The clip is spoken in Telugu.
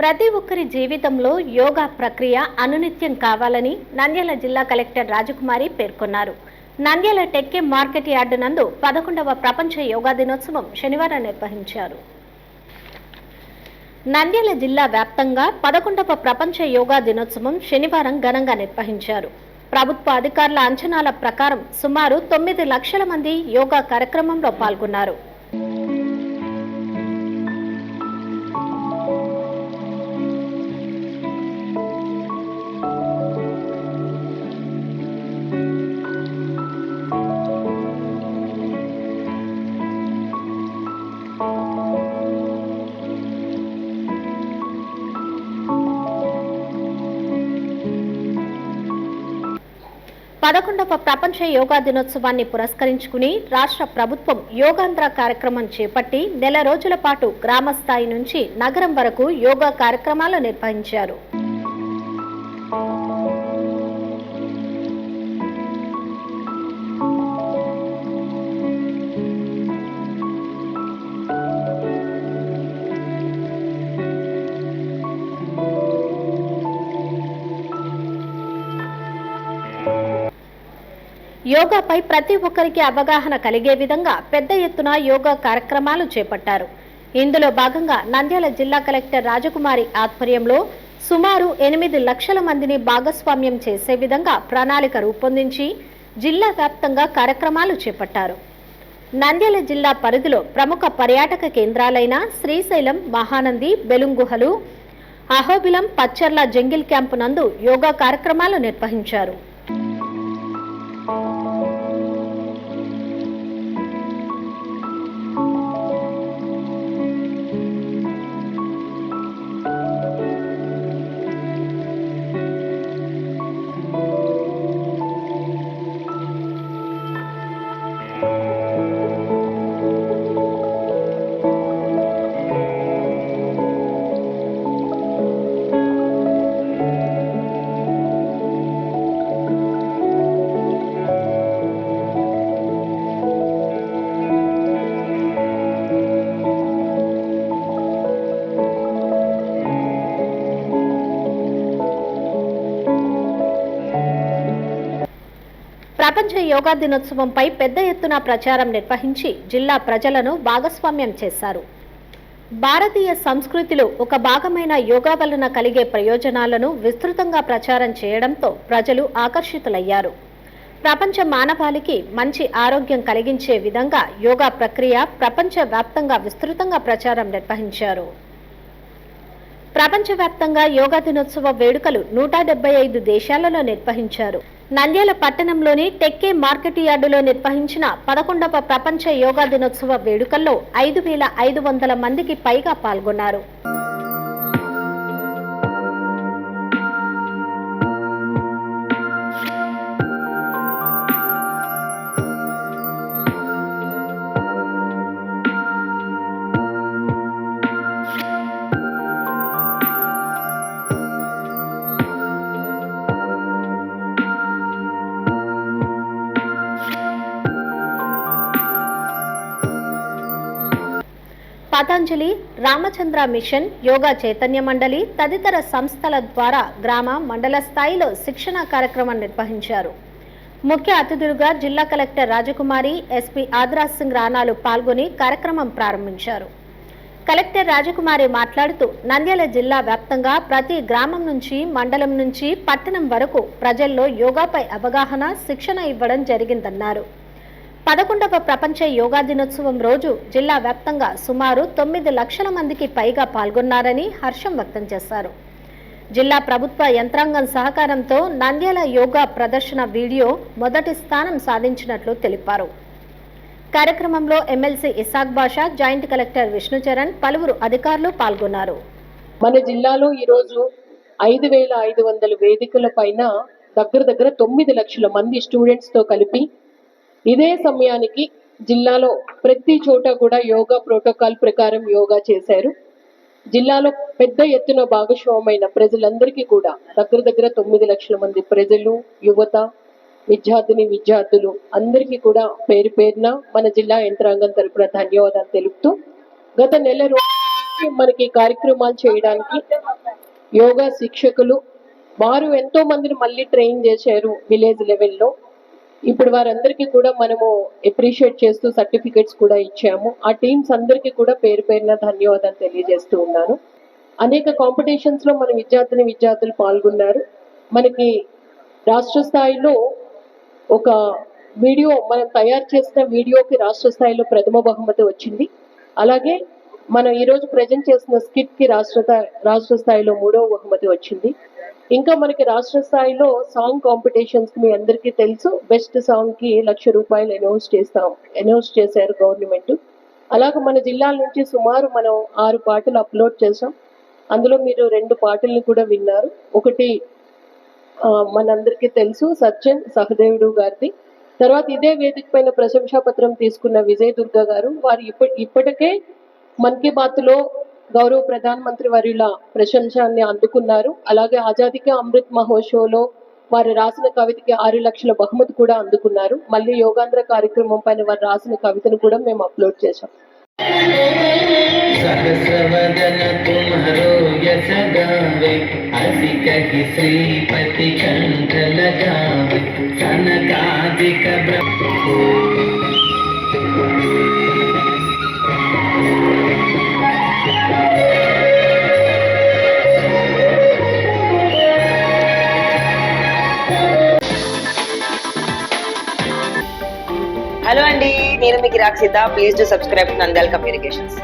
ప్రతి ఒక్కరి జీవితంలో యోగా ప్రక్రియ అనునిత్యం కావాలని నంద్యాల జిల్లా కలెక్టర్ రాజకుమారి పేర్కొన్నారు. నంద్యాల టెక్కే మార్కెట్ యార్డు నందు పదకొండవ ప్రపంచ యోగా దినోత్సవం శనివారం నిర్వహించారు. నంద్యాల జిల్లా వ్యాప్తంగా పదకొండవ ప్రపంచ యోగా దినోత్సవం శనివారం ఘనంగా నిర్వహించారు. ప్రభుత్వ అధికారుల అంచనాల ప్రకారం సుమారు తొమ్మిది లక్షల మంది యోగా కార్యక్రమంలో పాల్గొన్నారు. పదకొండవ ప్రపంచ యోగా దినోత్సవాన్ని పురస్కరించుకుని రాష్ట్ర ప్రభుత్వం యోగాంధ్ర కార్యక్రమం చేపట్టి నెల రోజుల పాటు గ్రామ స్థాయి నుంచి నగరం వరకు యోగా కార్యక్రమాలు నిర్వహించారు. యోగాపై ప్రతి ఒక్కరికి అవగాహన కలిగే విధంగా పెద్ద ఎత్తున యోగా కార్యక్రమాలు చేపట్టారు. ఇందులో భాగంగా నంద్యాల జిల్లా కలెక్టర్ రాజకుమారి ఆధ్వర్యంలో సుమారు ఎనిమిది లక్షల మందిని భాగస్వామ్యం చేసే విధంగా ప్రణాళిక రూపొందించి జిల్లా వ్యాప్తంగా కార్యక్రమాలు చేపట్టారు. నంద్యాల జిల్లా పరిధిలో ప్రముఖ పర్యాటక కేంద్రాలైన శ్రీశైలం మహానంది బెలుంగుహలు అహోబిలం పచ్చర్ల జంగిల్ క్యాంపు నందు యోగా కార్యక్రమాలు నిర్వహించారు. ప్రపంచ యోగా దినోత్సవంపై పెద్ద ఎత్తున ప్రచారం నిర్వహించి జిల్లా ప్రజలను భాగస్వామ్యం చేశారు. భారతీయ సంస్కృతిలో ఒక భాగమైన యోగా వలన కలిగే ప్రయోజనాలను విస్తృతంగా ప్రచారం చేయడంతో ప్రజలు ఆకర్షితులయ్యారు. ప్రపంచ మానవాళికి మంచి ఆరోగ్యం కలిగించే విధంగా యోగా ప్రక్రియ ప్రపంచ వ్యాప్తంగా విస్తృతంగా ప్రచారం నిర్వహించారు. ప్రపంచవ్యాప్తంగా యోగా దినోత్సవ వేడుకలు నూట డెబ్బై ఐదు దేశాలలో నిర్వహించారు. నంద్యాల పట్టణంలోని టెక్కే మార్కెట్ యార్డులో నిర్వహించిన పదకొండవ ప్రపంచ యోగా దినోత్సవ వేడుకల్లో ఐదు వేల ఐదు వందల మందికి పైగా పాల్గొన్నారు. పతంజలి రామచంద్ర మిషన్ యోగా చైతన్య మండలి తదితర సంస్థల ద్వారా గ్రామ మండల స్థాయిలో శిక్షణ కార్యక్రమం నిర్వహించారు. ముఖ్య అతిథులుగా జిల్లా కలెక్టర్ రాజకుమారి ఎస్పీ ఆద్రాజ్ సింగ్ రాణాలు పాల్గొని కార్యక్రమం ప్రారంభించారు. కలెక్టర్ రాజకుమారి మాట్లాడుతూ నంద్యాల జిల్లా వ్యాప్తంగా ప్రతి గ్రామం నుంచి మండలం నుంచి పట్టణం వరకు ప్రజల్లో యోగాపై అవగాహన శిక్షణ ఇవ్వడం జరిగిందన్నారు. పదకొండవ ప్రపంచ యోగా దినోత్సవం రోజు జిల్లా వ్యాప్తంగా సుమారు తొమ్మిది లక్షల మందికి పైగా పాల్గొన్నారని హర్షం వ్యక్తం చేశారు. జిల్లా ప్రభుత్వ యంత్రాంగం సహకారంతో నంద్యాల యోగా ప్రదర్శన వీడియో మొదటి స్థానం సాధించినట్లు తెలిపారు. కార్యక్రమంలో MLC Isaq Basha joint collector Vishnucharan పలువురు అధికారులు పాల్గొన్నారు. మన జిల్లాలో ఈరోజు ఐదు వేల ఐదు వందల వేదికల పైన దగ్గర దగ్గర తొమ్మిది లక్షల మంది స్టూడెంట్స్తో కలిపి ఇదే సమయానికి జిల్లాలో ప్రతి చోట కూడా యోగా ప్రోటోకాల్ ప్రకారం యోగా చేశారు. జిల్లాలో పెద్ద ఎత్తున భాగస్వామైన ప్రజలందరికీ కూడా దగ్గర దగ్గర తొమ్మిది లక్షల మంది ప్రజలు యువత విద్యార్థిని విద్యార్థులు అందరికీ కూడా పేరు పేరున మన జిల్లా యంత్రాంగం తరపున ధన్యవాదాలు తెలుపుతూ గత నెల రోజుల మనకి కార్యక్రమాలు చేయడానికి యోగా శిక్షకులు వారు ఎంతో మందిని మళ్ళీ ట్రైన్ చేశారు విలేజ్ లెవెల్లో. ఇప్పుడు వారందరికీ కూడా మనము అప్రిషియేట్ చేస్తూ సర్టిఫికెట్స్ కూడా ఇచ్చాము. ఆ టీమ్స్ అందరికీ కూడా పేరు పేరున ధన్యవాదాలు తెలియజేస్తూ ఉన్నాను. అనేక కాంపిటీషన్స్లో మన విద్యార్థిని విద్యార్థులు పాల్గొన్నారు. మనకి రాష్ట్ర స్థాయిలో ఒక వీడియో మనం తయారు చేసిన వీడియోకి రాష్ట్ర స్థాయిలో ప్రథమ బహుమతి వచ్చింది. అలాగే మనం ఈరోజు ప్రజెంట్ చేసిన స్కిట్కి రాష్ట్ర రాష్ట్ర స్థాయిలో మూడవ బహుమతి వచ్చింది. ఇంకా మనకి రాష్ట్ర స్థాయిలో సాంగ్ కాంపిటీషన్స్ మీ అందరికీ తెలుసు. బెస్ట్ సాంగ్కి లక్ష రూపాయలు అనౌన్స్ చేస్తాం. అనౌన్స్ చేశారు గవర్నమెంట్. అలాగే మన జిల్లాల నుంచి సుమారు మనం ఆరు పాటలు అప్లోడ్ చేసాం అందులో మీరు రెండు పాటల్ని కూడా విన్నారు. ఒకటి మనందరికీ తెలుసు సత్యన్ సహదేవుడు గారిది. తర్వాత ఇదే వేదిక పైన ప్రశంసా పత్రం తీసుకున్న విజయ్ దుర్గా గారు వారు ఇప్పటి ఇప్పటికే మన్ కీ బాత్లో గౌరవ ప్రధానమంత్రి వారిల ప్రశంసాన్ని అందుకున్నారు. అలాగే ఆజాదికి అమృత్ మహోత్సవ్లో వారు రాసిన కవితకి ఆరు లక్షల బహుమతి కూడా అందుకున్నారు. మళ్ళీ యోగాంధ్ర కార్యక్రమం పైన వారు రాసిన కవితను కూడా మేము అప్లోడ్ చేశాం. శ్రీపతి కంఠ అండి నేను మీకు Rakshitha please to subscribe Nandal Communications